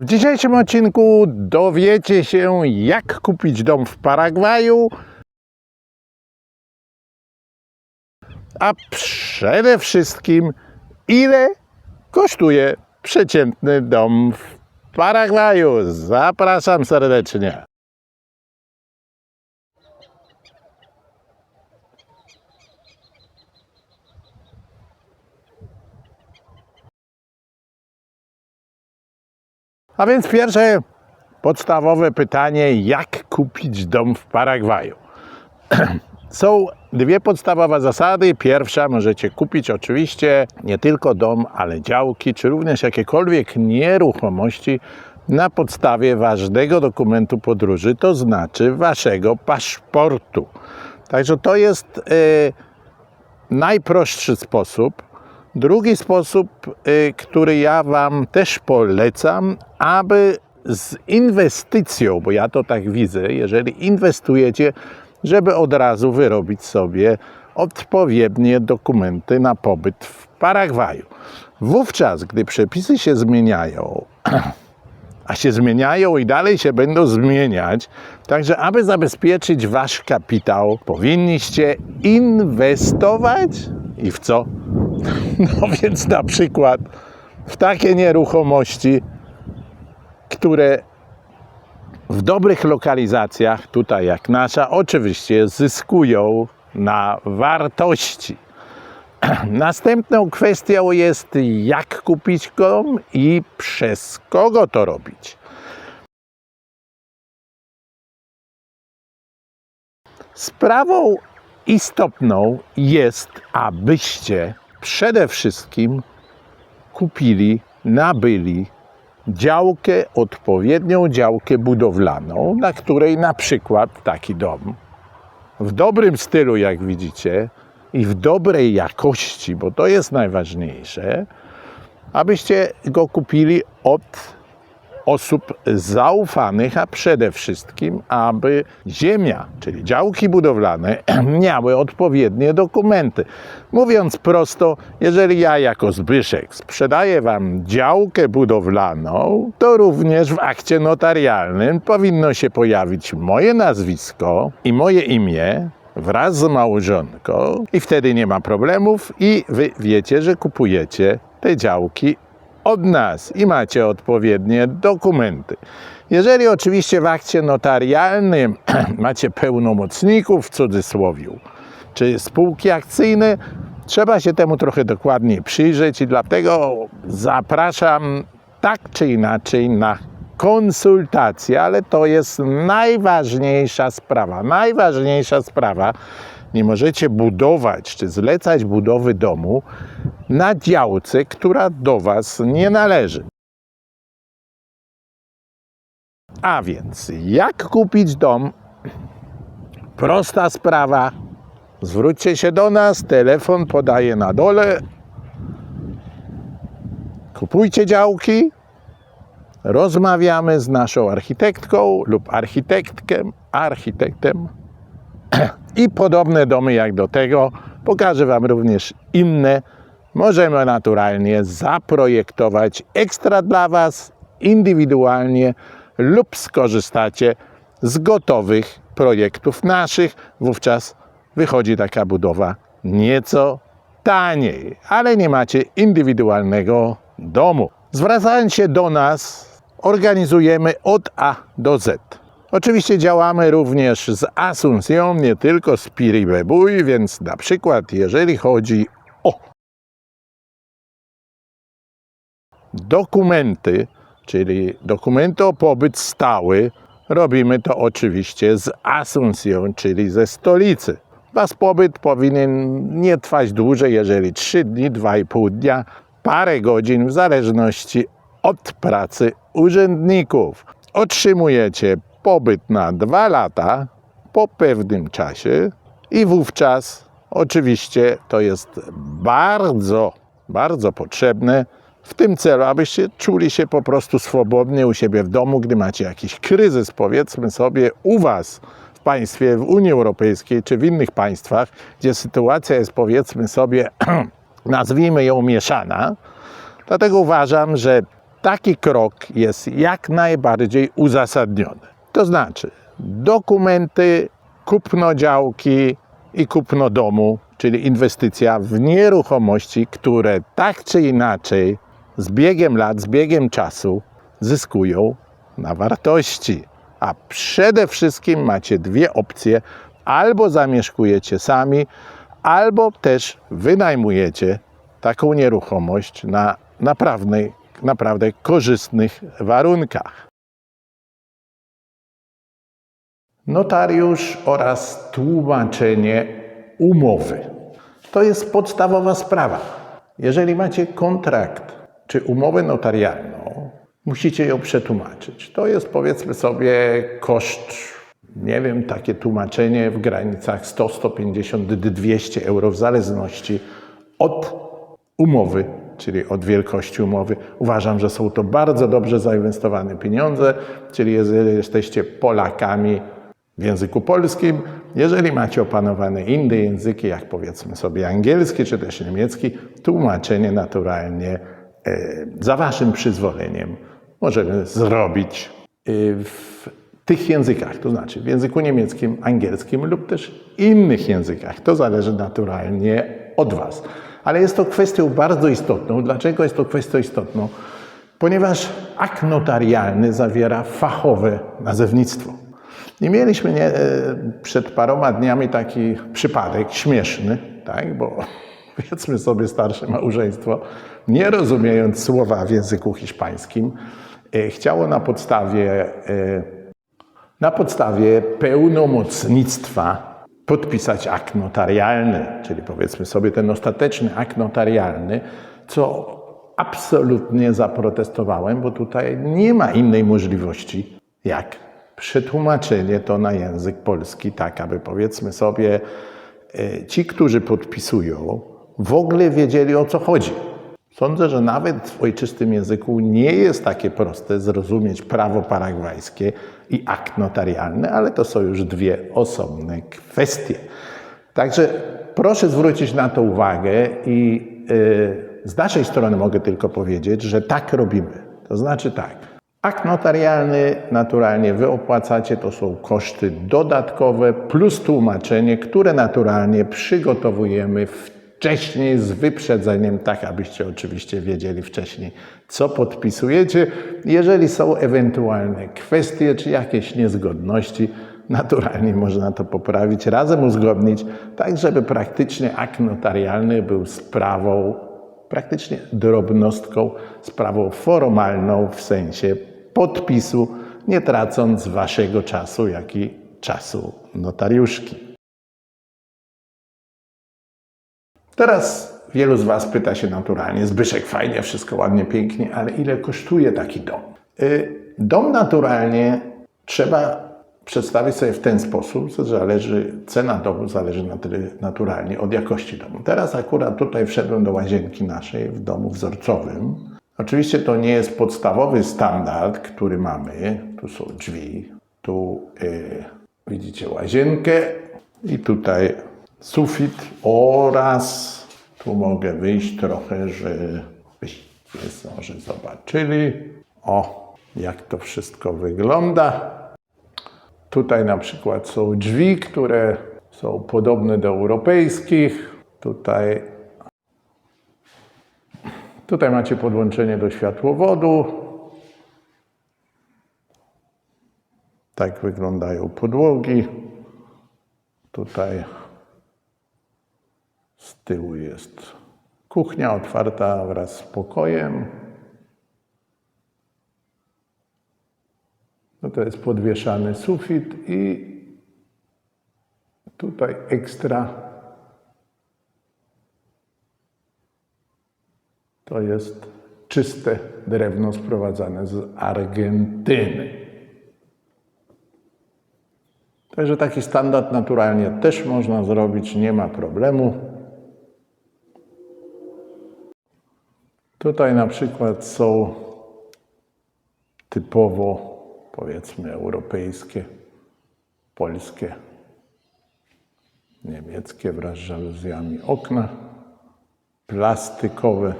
W dzisiejszym odcinku dowiecie się, jak kupić dom w Paragwaju, a przede wszystkim, ile kosztuje przeciętny dom w Paragwaju. Zapraszam serdecznie. A więc pierwsze podstawowe pytanie, jak kupić dom w Paragwaju? Są dwie podstawowe zasady. Pierwsza, możecie kupić oczywiście nie tylko dom, ale działki, czy również jakiekolwiek nieruchomości na podstawie ważnego dokumentu podróży, to znaczy waszego paszportu. Także to jest e, najprostszy sposób. Drugi sposób, y, który ja Wam też polecam, aby z inwestycją, bo ja to tak widzę, jeżeli inwestujecie, żeby od razu wyrobić sobie odpowiednie dokumenty na pobyt w Paragwaju. Wówczas, gdy przepisy się zmieniają, a się zmieniają i dalej się będą zmieniać. Także, aby zabezpieczyć wasz kapitał, powinniście inwestować i w co? No więc na przykład w takie nieruchomości, które w dobrych lokalizacjach, tutaj jak nasza, oczywiście zyskują na wartości. Następną kwestią jest, jak kupić dom i przez kogo to robić. Sprawą istotną jest, abyście przede wszystkim kupili, nabyli działkę, odpowiednią działkę budowlaną, na której na przykład taki dom. W dobrym stylu, jak widzicie, i w dobrej jakości, bo to jest najważniejsze, abyście go kupili od osób zaufanych, a przede wszystkim, aby ziemia, czyli działki budowlane, miały odpowiednie dokumenty. Mówiąc prosto, jeżeli ja jako Zbyszek sprzedaję Wam działkę budowlaną, to również w akcie notarialnym powinno się pojawić moje nazwisko i moje imię, wraz z małżonką i wtedy nie ma problemów i wy wiecie, że kupujecie te działki od nas i macie odpowiednie dokumenty. Jeżeli oczywiście w akcie notarialnym macie pełnomocników w cudzysłowiu, czy spółki akcyjne, trzeba się temu trochę dokładniej przyjrzeć i dlatego zapraszam tak czy inaczej na konsultacje, ale to jest najważniejsza sprawa. Najważniejsza sprawa. Nie możecie budować czy zlecać budowy domu na działce, która do Was nie należy. A więc, jak kupić dom? Prosta sprawa. Zwróćcie się do nas, telefon podaję na dole. Kupujcie działki, rozmawiamy z naszą architektką lub architektkiem, architektem i podobne domy jak do tego. Pokażę Wam również inne. Możemy naturalnie zaprojektować ekstra dla Was, indywidualnie lub skorzystacie z gotowych projektów naszych. Wówczas wychodzi taka budowa nieco taniej, ale nie macie indywidualnego domu. Zwracając się do nas, organizujemy od A do Z. Oczywiście działamy również z Asuncją, nie tylko z Piribebuy, więc na przykład jeżeli chodzi o dokumenty, czyli dokumenty o pobyt stały, robimy to oczywiście z Asuncją, czyli ze stolicy. Was pobyt powinien nie trwać dłużej, jeżeli 3 dni, 2,5 dnia, parę godzin, w zależności od pracy urzędników. Otrzymujecie pobyt na dwa lata po pewnym czasie i wówczas oczywiście to jest bardzo, bardzo potrzebne w tym celu, abyście czuli się po prostu swobodnie u siebie w domu, gdy macie jakiś kryzys, powiedzmy sobie, u Was w państwie, w Unii Europejskiej czy w innych państwach, gdzie sytuacja jest powiedzmy sobie, nazwijmy ją mieszana. Dlatego uważam, że taki krok jest jak najbardziej uzasadniony. To znaczy, dokumenty, kupno działki i kupno domu, czyli inwestycja w nieruchomości, które tak czy inaczej z biegiem lat, z biegiem czasu zyskują na wartości. A przede wszystkim macie dwie opcje: albo zamieszkujecie sami, albo też wynajmujecie taką nieruchomość na naprawdę, naprawdę korzystnych warunkach. Notariusz oraz tłumaczenie umowy. To jest podstawowa sprawa. Jeżeli macie kontrakt czy umowę notarialną, musicie ją przetłumaczyć. To jest powiedzmy sobie koszt, nie wiem, takie tłumaczenie w granicach 100, 150, 200 euro w zależności od umowy, czyli od wielkości umowy. Uważam, że są to bardzo dobrze zainwestowane pieniądze, czyli jeżeli jesteście Polakami w języku polskim, jeżeli macie opanowane inne języki, jak powiedzmy sobie angielski czy też niemiecki, tłumaczenie naturalnie za waszym przyzwoleniem możemy zrobić e, w tych językach, to znaczy w języku niemieckim, angielskim lub też innych językach. To zależy naturalnie od was. Ale jest to kwestią bardzo istotną. Dlaczego jest to kwestią istotną? Ponieważ akt notarialny zawiera fachowe nazewnictwo. I mieliśmy nie, e, przed paroma dniami taki przypadek śmieszny, tak? bo powiedzmy sobie starsze małżeństwo, nie rozumiejąc słowa w języku hiszpańskim, e, chciało na podstawie, e, na podstawie pełnomocnictwa podpisać akt notarialny, czyli powiedzmy sobie ten ostateczny akt notarialny, co absolutnie zaprotestowałem, bo tutaj nie ma innej możliwości jak przetłumaczenie to na język polski, tak aby powiedzmy sobie e, ci, którzy podpisują, w ogóle wiedzieli o co chodzi. Sądzę, że nawet w ojczystym języku nie jest takie proste zrozumieć prawo paragwajskie i akt notarialny, ale to są już dwie osobne kwestie. Także proszę zwrócić na to uwagę i e, z naszej strony mogę tylko powiedzieć, że tak robimy. To znaczy tak, akt notarialny naturalnie wy opłacacie, to są koszty dodatkowe plus tłumaczenie, które naturalnie przygotowujemy wcześniej z wyprzedzeniem, tak abyście oczywiście wiedzieli wcześniej, co podpisujecie. Jeżeli są ewentualne kwestie czy jakieś niezgodności, naturalnie można to poprawić, razem uzgodnić, tak żeby praktycznie akt notarialny był sprawą, praktycznie drobnostką, sprawą formalną w sensie podpisu, nie tracąc waszego czasu, jak i czasu notariuszki. Teraz wielu z Was pyta się naturalnie, Zbyszek, fajnie, wszystko ładnie, pięknie, ale ile kosztuje taki dom? Y, Dom naturalnie trzeba przedstawić sobie w ten sposób, że zależy, cena domu zależy nat- naturalnie od jakości domu. Teraz akurat tutaj wszedłem do łazienki naszej w domu wzorcowym. Oczywiście to nie jest podstawowy standard, który mamy. Tu są drzwi, tu y, widzicie łazienkę i tutaj sufit oraz tu mogę wyjść trochę, żebyście może zobaczyli. O, jak to wszystko wygląda. Tutaj na przykład są drzwi, które są podobne do europejskich. Tutaj, tutaj macie podłączenie do światłowodu. Tak wyglądają podłogi. Tutaj z tyłu jest kuchnia otwarta wraz z pokojem. No to jest podwieszany sufit i tutaj ekstra to jest czyste drewno sprowadzane z Argentyny. Także taki standard naturalnie też można zrobić, nie ma problemu. Tutaj na przykład są typowo, powiedzmy, europejskie, polskie, niemieckie wraz z żaluzjami okna, plastikowe.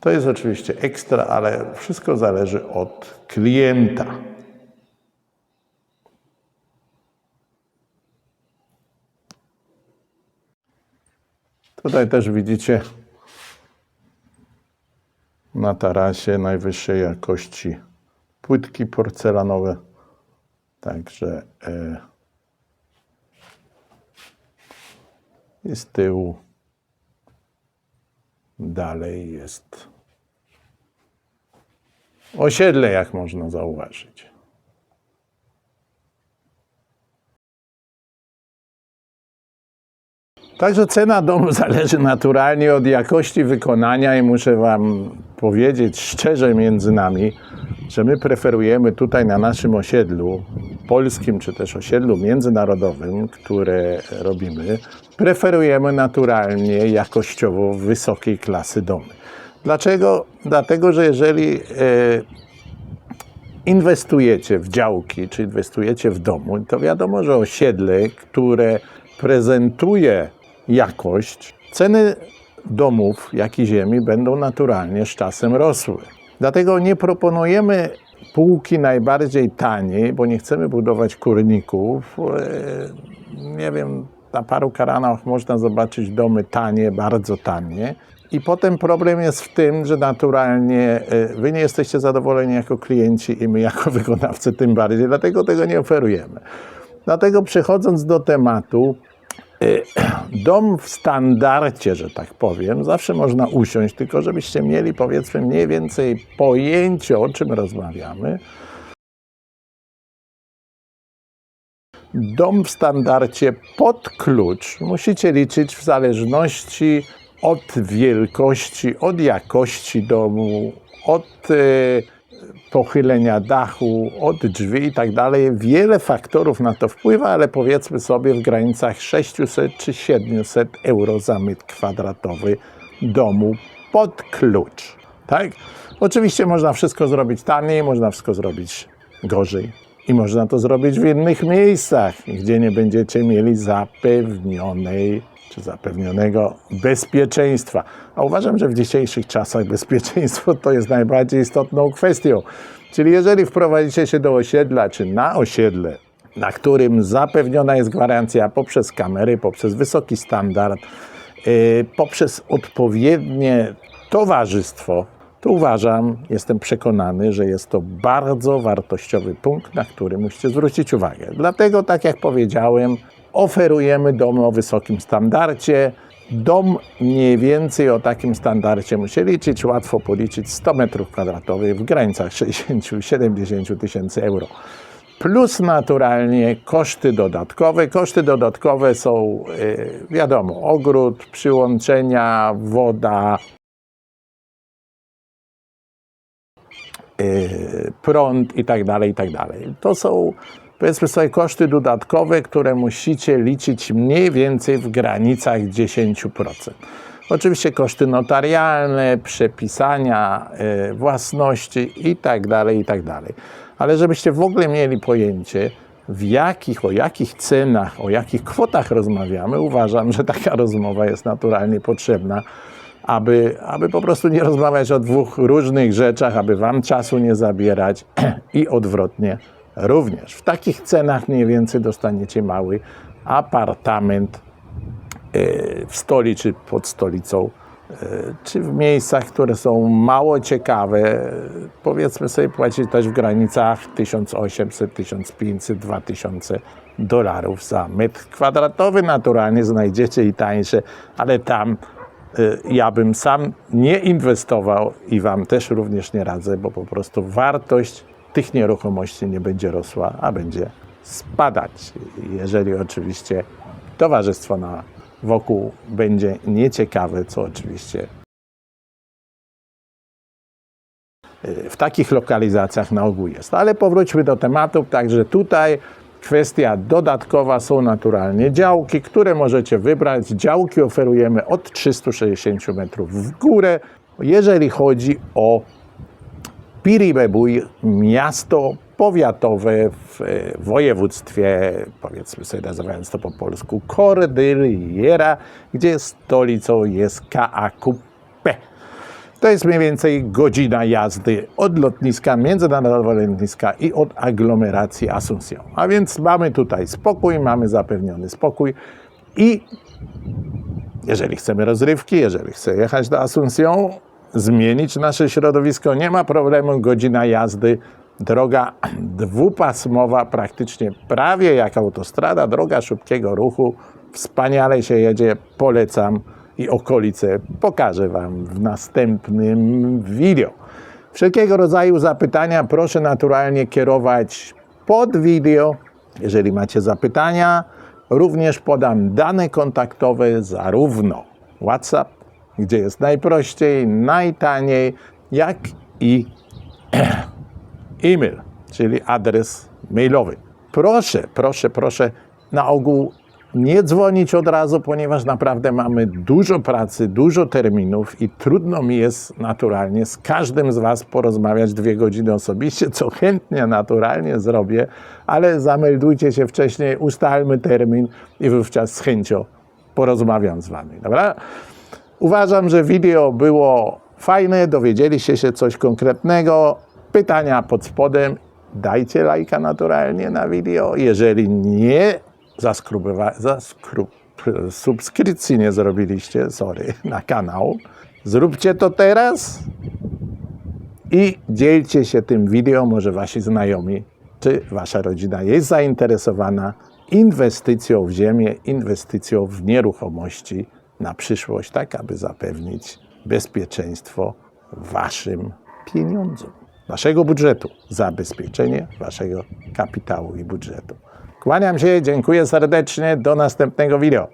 To jest oczywiście ekstra, ale wszystko zależy od klienta. Tutaj też widzicie na tarasie najwyższej jakości płytki porcelanowe. Także e, i z tyłu dalej jest osiedle, jak można zauważyć. Także cena domu zależy naturalnie od jakości wykonania i muszę Wam powiedzieć szczerze między nami, że my preferujemy tutaj na naszym osiedlu polskim, czy też osiedlu międzynarodowym, które robimy, preferujemy naturalnie jakościowo wysokiej klasy domy. Dlaczego? Dlatego, że jeżeli e, inwestujecie w działki, czy inwestujecie w domu, to wiadomo, że osiedle, które prezentuje jakość, ceny domów, jak i ziemi będą naturalnie z czasem rosły. Dlatego nie proponujemy półki najbardziej taniej, bo nie chcemy budować kurników. E, Nie wiem, na paru karanach można zobaczyć domy tanie, bardzo tanie. I potem problem jest w tym, że naturalnie e, wy nie jesteście zadowoleni jako klienci i my jako wykonawcy tym bardziej, dlatego tego nie oferujemy. Dlatego przechodząc do tematu, dom w standardzie, że tak powiem, zawsze można usiąść, tylko żebyście mieli powiedzmy mniej więcej pojęcie, o czym rozmawiamy. Dom w standardzie pod klucz musicie liczyć w zależności od wielkości, od jakości domu, od e, pochylenia dachu, od drzwi i tak dalej. Wiele faktorów na to wpływa, ale powiedzmy sobie w granicach 600 czy 700 euro za metr kwadratowy domu pod klucz. Tak? Oczywiście można wszystko zrobić taniej, można wszystko zrobić gorzej. I można to zrobić w innych miejscach, gdzie nie będziecie mieli zapewnionej czy zapewnionego bezpieczeństwa. A uważam, że w dzisiejszych czasach bezpieczeństwo to jest najbardziej istotną kwestią. Czyli jeżeli wprowadzicie się do osiedla czy na osiedle, na którym zapewniona jest gwarancja poprzez kamery, poprzez wysoki standard, yy, poprzez odpowiednie towarzystwo, to uważam, jestem przekonany, że jest to bardzo wartościowy punkt, na który musicie zwrócić uwagę. Dlatego, tak jak powiedziałem, oferujemy dom o wysokim standardzie. Dom mniej więcej o takim standardzie musi liczyć, łatwo policzyć 100 metrów kwadratowych w granicach 60-70 tysięcy euro. Plus naturalnie koszty dodatkowe. Koszty dodatkowe są, yy, wiadomo, ogród, przyłączenia, woda, yy, prąd i tak dalej, i tak. To są powiedzmy sobie koszty dodatkowe, które musicie liczyć mniej więcej w granicach 10%. Oczywiście koszty notarialne, przepisania yy, własności i tak dalej, i tak. Ale żebyście w ogóle mieli pojęcie, w jakich, o jakich cenach, o jakich kwotach rozmawiamy, uważam, że taka rozmowa jest naturalnie potrzebna, aby, aby po prostu nie rozmawiać o dwóch różnych rzeczach, aby Wam czasu nie zabierać i odwrotnie również. W takich cenach mniej więcej dostaniecie mały apartament e, w stoli czy pod stolicą, e, czy w miejscach, które są mało ciekawe. Powiedzmy sobie płacić też w granicach 1800, 1500, 2000 dolarów za metr kwadratowy. Naturalnie znajdziecie i tańsze, ale tam y, ja bym sam nie inwestował i Wam też również nie radzę, bo po prostu wartość tych nieruchomości nie będzie rosła, a będzie spadać. Jeżeli oczywiście towarzystwo na wokół będzie nieciekawe, co oczywiście y, w takich lokalizacjach na ogół jest. Ale powróćmy do tematu, także tutaj kwestia dodatkowa są naturalnie działki, które możecie wybrać. Działki oferujemy od 360 metrów w górę, jeżeli chodzi o Piribebuj, miasto powiatowe w e, województwie, powiedzmy sobie nazywając to po polsku, Cordyliera, gdzie stolicą jest Kaakupe. To jest mniej więcej godzina jazdy od lotniska, międzynarodowego lotniska i od aglomeracji Asunción. A więc mamy tutaj spokój, mamy zapewniony spokój i jeżeli chcemy rozrywki, jeżeli chcę jechać do Asunción, zmienić nasze środowisko, nie ma problemu, godzina jazdy, droga dwupasmowa, praktycznie prawie jak autostrada, droga szybkiego ruchu, wspaniale się jedzie, polecam i okolice pokażę Wam w następnym wideo. Wszelkiego rodzaju zapytania proszę naturalnie kierować pod wideo. Jeżeli macie zapytania, również podam dane kontaktowe zarówno WhatsApp, gdzie jest najprościej, najtaniej, jak i e-mail, czyli adres mailowy. Proszę, proszę, proszę, na ogół nie dzwonić od razu, ponieważ naprawdę mamy dużo pracy, dużo terminów i trudno mi jest naturalnie z każdym z Was porozmawiać dwie godziny osobiście, co chętnie, naturalnie zrobię, ale zameldujcie się wcześniej, ustalmy termin i wówczas z chęcią porozmawiam z Wami, dobra? Uważam, że wideo było fajne, dowiedzieliście się coś konkretnego. Pytania pod spodem. Dajcie lajka naturalnie na wideo. Jeżeli nie subskrypcji nie zrobiliście, sorry, na kanał, zróbcie to teraz i dzielcie się tym wideo, może wasi znajomi, czy wasza rodzina jest zainteresowana inwestycją w ziemię, inwestycją w nieruchomości na przyszłość, tak aby zapewnić bezpieczeństwo waszym pieniądzom, waszego budżetu, zabezpieczenie waszego kapitału i budżetu. Kłaniam się, dziękuję serdecznie, do następnego wideo.